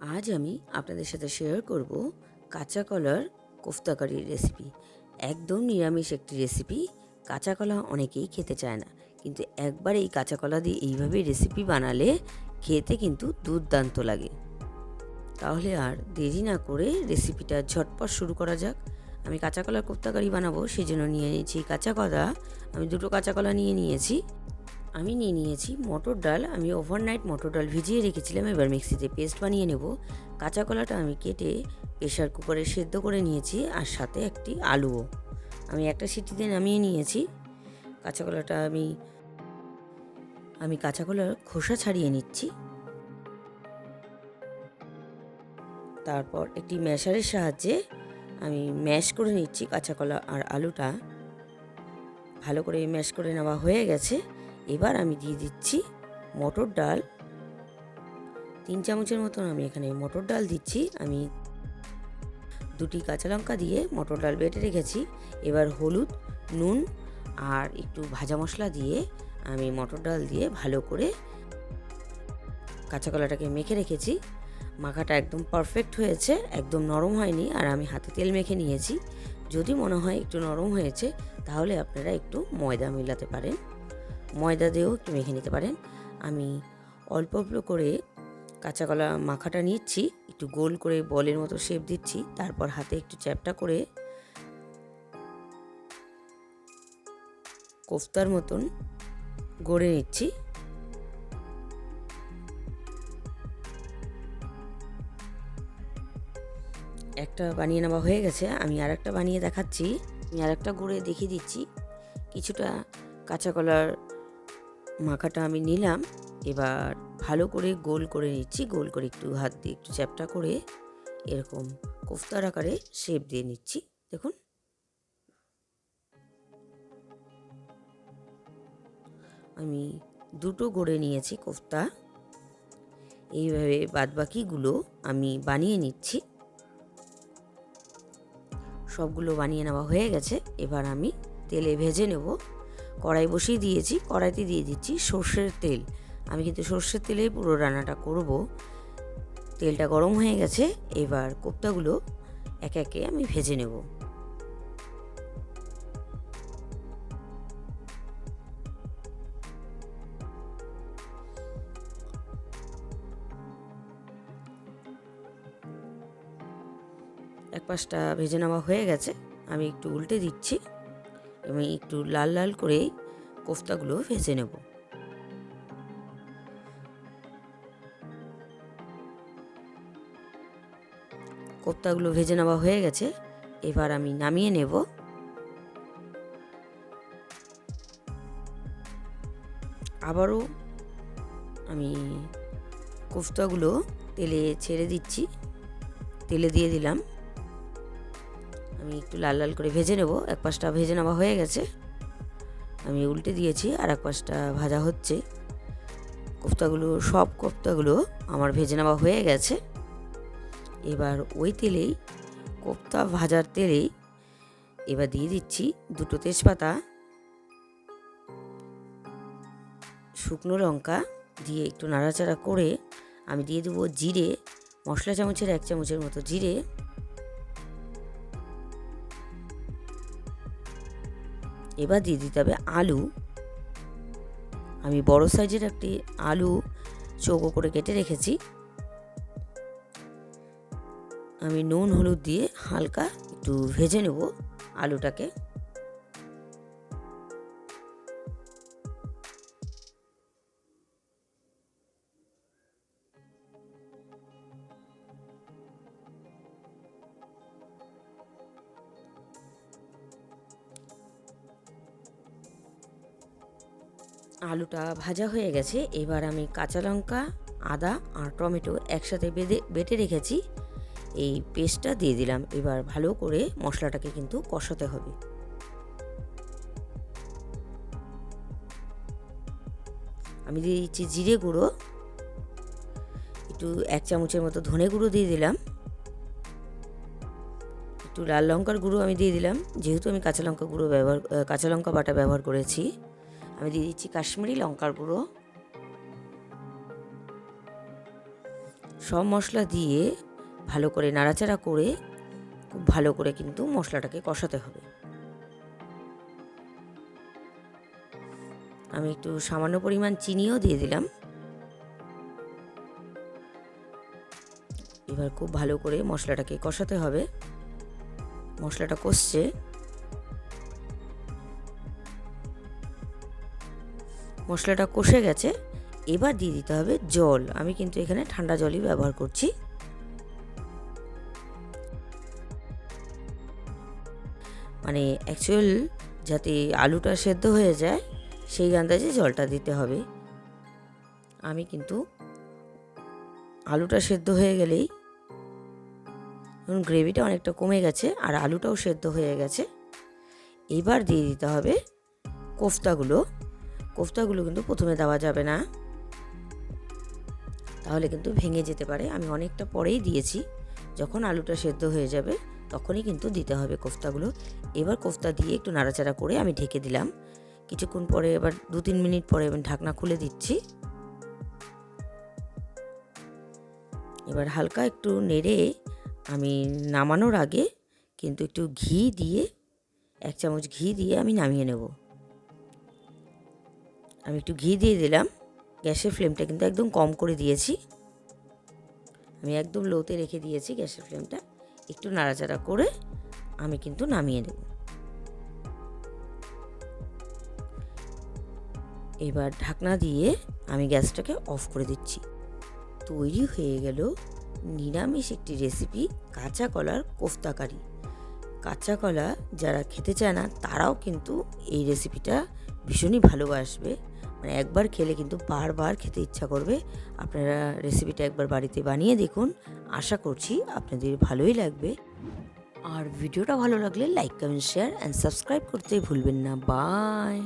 আজ আমি আপনাদের সাথে শেয়ার করব কাঁচা কলার কোফতা কারির রেসিপি একদম নিরামিষ একটি রেসিপি কাঁচা কলা অনেকেই খেতে চায় না, কিন্তু একবার এই কাঁচা কলা দিয়ে এইভাবে রেসিপি বানালে খেতে কিন্তু দুর্দান্ত লাগে। তাহলে আর দেরি না করে রেসিপিটা ঝটপট শুরু করা যাক। আমি কাঁচা কলার কোফতা কারি বানাবো সেই জন্য নিয়ে নিয়েছি কাঁচা কলা। আমি দুটো কাঁচা কলা নিয়ে নিয়েছি। আমি নিয়ে নিয়েছি মটর ডাল। আমি ওভারনাইট মটর ডাল ভিজিয়ে রেখেছিলাম। এবার মিক্সিতে পেস্ট বানিয়ে নেব। কাঁচা কলাটা আমি কেটে প্রেশার কুকারে সেদ্ধ করে নিয়েছি আর সাথে একটি আলুও। আমি একটা সিটিতে নামিয়ে নিয়েছি। কাঁচা কলাটা আমি আমি কাঁচা কলার খোসা ছাড়িয়ে নিচ্ছি। তারপর একটি ম্যাশারের সাহায্যে আমি ম্যাশ করে নিচ্ছি কাঁচা কলা আর আলুটা। ভালো করে ম্যাশ করে নেওয়া হয়ে গেছে। এবার আমি দিয়ে দিচ্ছি মটর ডাল। তিন চামচের মতন আমি এখানে মটর ডাল দিচ্ছি। আমি দুটি কাঁচা লঙ্কা দিয়ে মটর ডাল বেটে রেখেছি। এবার হলুদ, নুন আর একটু ভাজা মশলা দিয়ে আমি মটর ডাল দিয়ে ভালো করে কাঁচা কলাটাকে মেখে রেখেছি। মাখাটা একদম পারফেক্ট হয়েছে, একদম নরম হয়নি আর আমি হাতে তেল মেখে নিয়েছি। যদি মনে হয় একটু নরম হয়েছে, তাহলে আপনারা একটু ময়দা মেলাতে পারেন। ময়দা দিয়েও একটু মেখে নিতে পারেন। আমি অল্প অল্প করে কাঁচা কলা মাখাটা নিচ্ছি, একটু গোল করে বলের মতো শেপ দিচ্ছি, তারপর হাতে একটু চ্যাপটা করে কোফতার মতন গড়ে নিচ্ছি। একটা বানিয়ে নেওয়া হয়ে গেছে, আমি আর একটা বানিয়ে দেখাচ্ছি। আমি আর একটা গড়ে দেখিয়ে দিচ্ছি। কিছুটা কাঁচা কলার মাখাটা আমি নিলাম। এবার ভালো করে গোল করে নিচ্ছি, গোল করে একটু হাত দিয়ে একটু চ্যাপটা করে এরকম কোফতার আকারে শেপ দিয়ে নিচ্ছি। দেখুন। আমি দুটো গড়ে নিয়েছি কোফতা। এইভাবে বাদবাকিগুলো আমি বানিয়ে নিচ্ছি। সবগুলো বানিয়ে নেওয়া হয়ে গেছে। এবার আমি তেলে ভেজে নেব। কড়াই বসিয়ে দিয়েছি, কড়াইতে দিয়ে দিচ্ছি সর্ষের তেল। আমি কিন্তু সর্ষের তেলেই পুরো রান্নাটা করব। তেলটা গরম হয়ে গেছে, এবার কোপ্তাগুলো একে একে আমি ভেজে নেব। এক পাশটা ভেজে নেওয়া হয়ে গেছে, আমি একটু উল্টে দিচ্ছি। এবং একটু লাল লাল করে কোফতাগুলো ভেজে নেব। কোফতাগুলো ভেজে নেওয়া হয়ে গেছে। এবার আমি নামিয়ে নেব। আবারও আমি কোফতাগুলো তেলে ছেড়ে দিচ্ছি। তেলে দিয়ে দিলাম। আমি একটু লাল লাল করে ভেজে নেব। এক পাশটা ভেজে নেওয়া হয়ে গেছে। আমি উল্টে দিয়েছি আর এক পাশটা ভাজা হচ্ছে। কোফতাগুলো, সব কোফতাগুলো আমার ভেজে নেওয়া হয়ে গেছে। এবার ওই তেলেই, কোফতা ভাজার তেলেই এবার দিয়ে দিচ্ছি দুটো তেজপাতা, শুকনো লঙ্কা দিয়ে একটু নাড়াচাড়া করে আমি দিয়ে দেবো জিরে, মশলা চামচের এক চামচের মতো জিরে। এবার দিয়ে দিতে হবে আলু। আমি বড় সাইজের একটি আলু চৌকো করে কেটে রেখেছি। আমি নুন, হলুদ দিয়ে হালকা একটু ভেজে নেব আলুটাকে। আলুটা ভাজা হয়ে গেছে। এবার আমি কাঁচা লঙ্কা, আদা আর টমেটো একসাথে বেঁধে, বেটে রেখেছি। এই পেস্টটা দিয়ে দিলাম। এবার ভালো করে মশলাটাকে কিন্তু কষাতে হবে। আমি দিয়ে দিচ্ছি জিরে গুঁড়ো। একটু এক চামচের মতো ধনে গুঁড়ো দিয়ে দিলাম। একটু লাল লঙ্কার গুঁড়ো আমি দিয়ে দিলাম। যেহেতু আমি কাঁচা লঙ্কা গুঁড়ো ব্যবহার, কাঁচা লঙ্কা বাটা ব্যবহার করেছি। আমি দিয়ে দিচ্ছি কাশ্মীরি লঙ্কার গুঁড়ো। সব মশলা দিয়ে ভালো করে নাড়াচাড়া করে খুব ভালো করে কিন্তু মশলাটাকে কষাতে হবে। আমি একটু সামান্য পরিমাণ চিনিও দিয়ে দিলাম। এবার খুব ভালো করে মশলাটাকে কষাতে হবে। মশলাটা কষছে। মশলাটা কষে গেছে, এবার দিয়ে দিতে হবে জল। আমি কিন্তু এখানে ঠান্ডা জলই ব্যবহার করছি। মানে অ্যাকচুয়াল যাতে আলুটা সেদ্ধ হয়ে যায়, সেই আন্দাজে জলটা দিতে হবে। আমি কিন্তু আলুটা সেদ্ধ হয়ে গেলেই গ্রেভিটা অনেকটা কমে গেছে আর আলুটাও সেদ্ধ হয়ে গেছে। এবার দিয়ে দিতে হবে কোফতাগুলো। কোফতাগুলো কিন্তু প্রথমে দেওয়া যাবে না। তাহলে কিন্তু ভেঙে যেতে পারে। আমি অনেকটা পরেই দিয়েছি। যখন আলুটা সেদ্ধ হয়ে যাবে, তখনই কিন্তু দিতে হবে কোফতাগুলো। এবার কোফতা দিয়ে একটু নাড়াচাড়া করে আমি ঢেকে দিলাম। কিছুক্ষণ পরে এবার দু তিন মিনিট পরে আমি ঢাকনা খুলে দিচ্ছি। এবার হালকা একটু নেড়ে আমি নামানোর আগে কিন্তু একটু ঘি দিয়ে, এক চামচ ঘি দিয়ে আমি নামিয়ে নেব। আমি একটু ঘি দিয়ে দিলাম। গ্যাসের ফ্লেমটা কিন্তু একদম কম করে দিয়েছি। আমি একদম লোতে রেখে দিয়েছি গ্যাসের ফ্লেমটা। একটু নাড়াচাড়া করে আমি কিন্তু নামিয়ে নেব। এবার ঢাকনা দিয়ে আমি গ্যাসটাকে অফ করে দিচ্ছি। তৈরি হয়ে গেল নিরামিষ একটি রেসিপি কাঁচা কলার কোফতা কারি। কাঁচা কলা যারা খেতে চায় না, তারাও কিন্তু এই রেসিপিটা ভীষণই ভালোবাসবে। মানে একবার খেলে কিন্তু বারবার খেতে ইচ্ছা করবে। আপনারা রেসিপিটা একবার বাড়িতে বানিয়ে দেখুন। আশা করছি আপনাদের ভালোই লাগবে। আর ভিডিওটা ভালো লাগলে like comment share and subscribe করতে ভুলবেন না। বাই